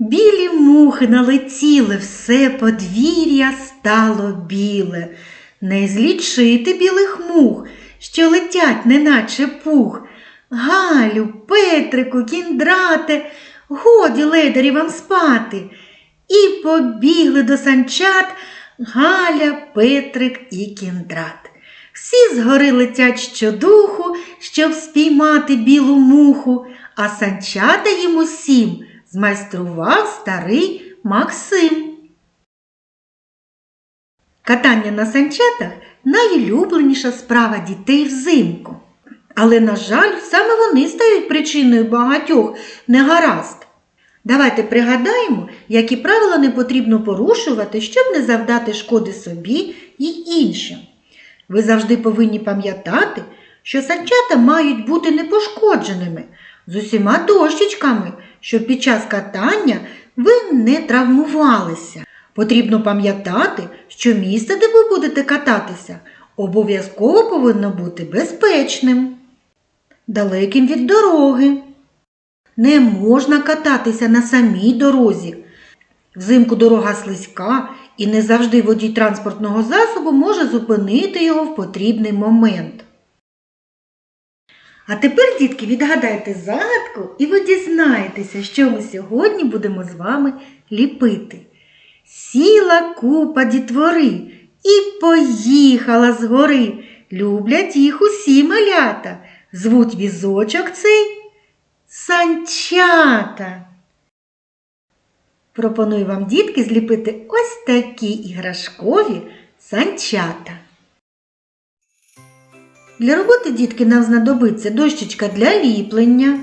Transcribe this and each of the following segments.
Білі мухи налетіли, все подвір'я стало біле. Не злічити білих мух, що летять, неначе пух. Галю, Петрику, кіндрате, годі ледарі вам спати. І побігли до санчат Галя, Петрик і кіндрат. Всі згори летять щодуху, щоб спіймати білу муху, а санчата їм усім змайстрував старий Максим. Катання на санчатах найулюбленіша справа дітей взимку. Але, на жаль, саме вони стають причиною багатьох негаразд. Давайте пригадаємо, які правила не потрібно порушувати, щоб не завдати шкоди собі і іншим. Ви завжди повинні пам'ятати, що санчата мають бути непошкодженими з усіма дощечками, щоб під час катання ви не травмувалися. Потрібно пам'ятати, що місце, де ви будете кататися, обов'язково повинно бути безпечним, далеким від дороги. Не можна кататися на самій дорозі. Взимку дорога слизька і не завжди водій транспортного засобу може зупинити його в потрібний момент. А тепер, дітки, відгадайте загадку і ви дізнаєтеся, що ми сьогодні будемо з вами ліпити. Сіла купа дітвори і поїхала з гори. Люблять їх усі малята. Звуть візочок цей санчата. Пропоную вам, дітки, зліпити ось такі іграшкові санчата. Для роботи дітки нам знадобиться дощечка для ліплення,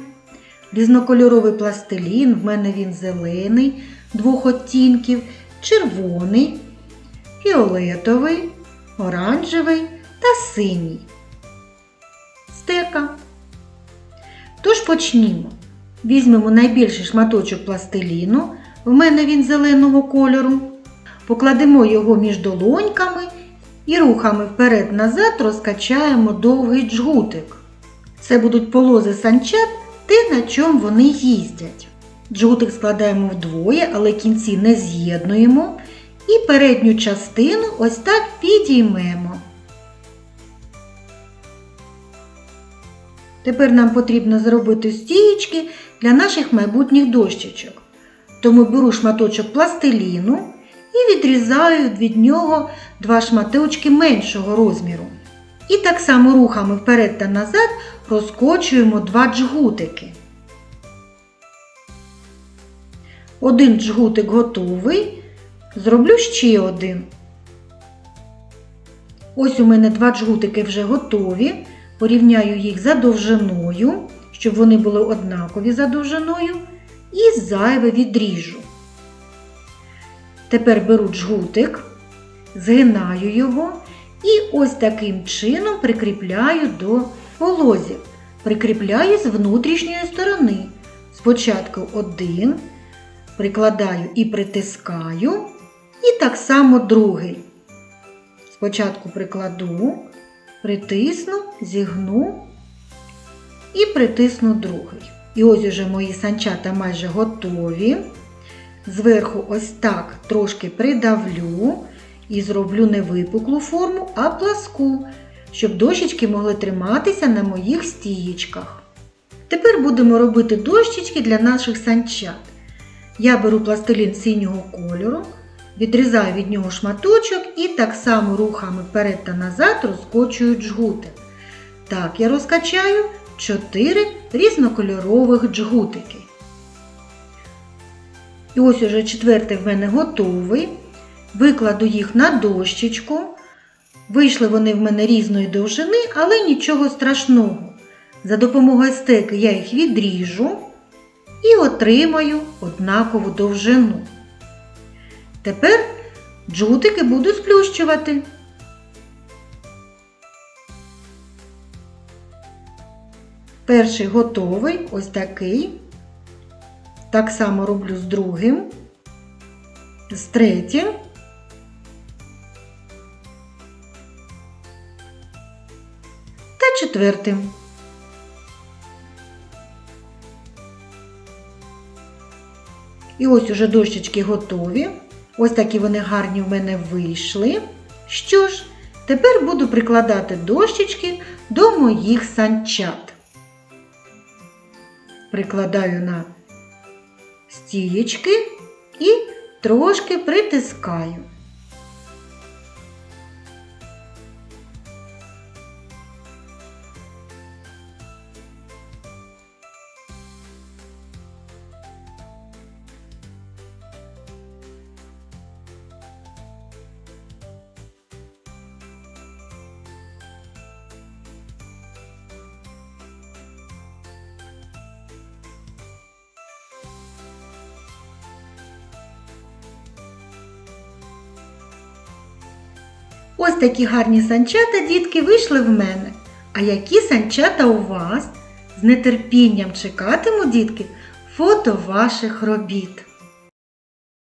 різнокольоровий пластилін, в мене він зелений, двох оттінків, червоний, фіолетовий, оранжевий та синій. Стека. Тож почнімо. Візьмемо найбільший шматочок пластиліну, в мене він зеленого кольору, покладемо його між долоньками і рухами вперед-назад розкачаємо довгий джгутик. Це будуть полози санчат, те, на чому вони їздять. Джгутик складаємо вдвоє, але кінці не з'єднуємо. І передню частину ось так підіймемо. Тепер нам потрібно зробити стієчки для наших майбутніх дощечок. Тому беру шматочок пластиліну і відрізаю від нього два шматочки меншого розміру. І так само рухами вперед та назад розкочуємо два джгутики. Один джгутик готовий. Зроблю ще один. Ось у мене два джгутики вже готові. Порівняю їх за довжиною, щоб вони були однакові за довжиною, і зайве відріжу. Тепер беру джгутик, згинаю його і ось таким чином прикріпляю до полозів. Прикріпляю з внутрішньої сторони. Спочатку один, прикладаю і притискаю, і так само другий. Спочатку прикладу, притисну, зігну і притисну другий. І ось уже мої санчата майже готові. Зверху ось так трошки придавлю і зроблю не випуклу форму, а пласку, щоб дощечки могли триматися на моїх стієчках. Тепер будемо робити дощечки для наших санчат. Я беру пластилін синього кольору, відрізаю від нього шматочок і так само рухами вперед та назад розкочую джгутик. Так я розкачаю 4 різнокольорових джгутики. І ось уже четвертий в мене готовий. Викладу їх на дощечку. Вийшли вони в мене різної довжини, але нічого страшного. За допомогою стеки я їх відріжу і отримаю однакову довжину. Тепер джутики буду сплющувати. Перший готовий, ось такий. Так само роблю з другим, з третім. Та четвертим. І ось уже дощечки готові. Ось такі вони гарні в мене вийшли. Що ж, тепер буду прикладати дощечки до моїх санчат. Прикладаю на стієчки і трошки притискаю. Ось такі гарні санчата, дітки, вийшли в мене. А які санчата у вас? З нетерпінням чекатиму, дітки, фото ваших робіт.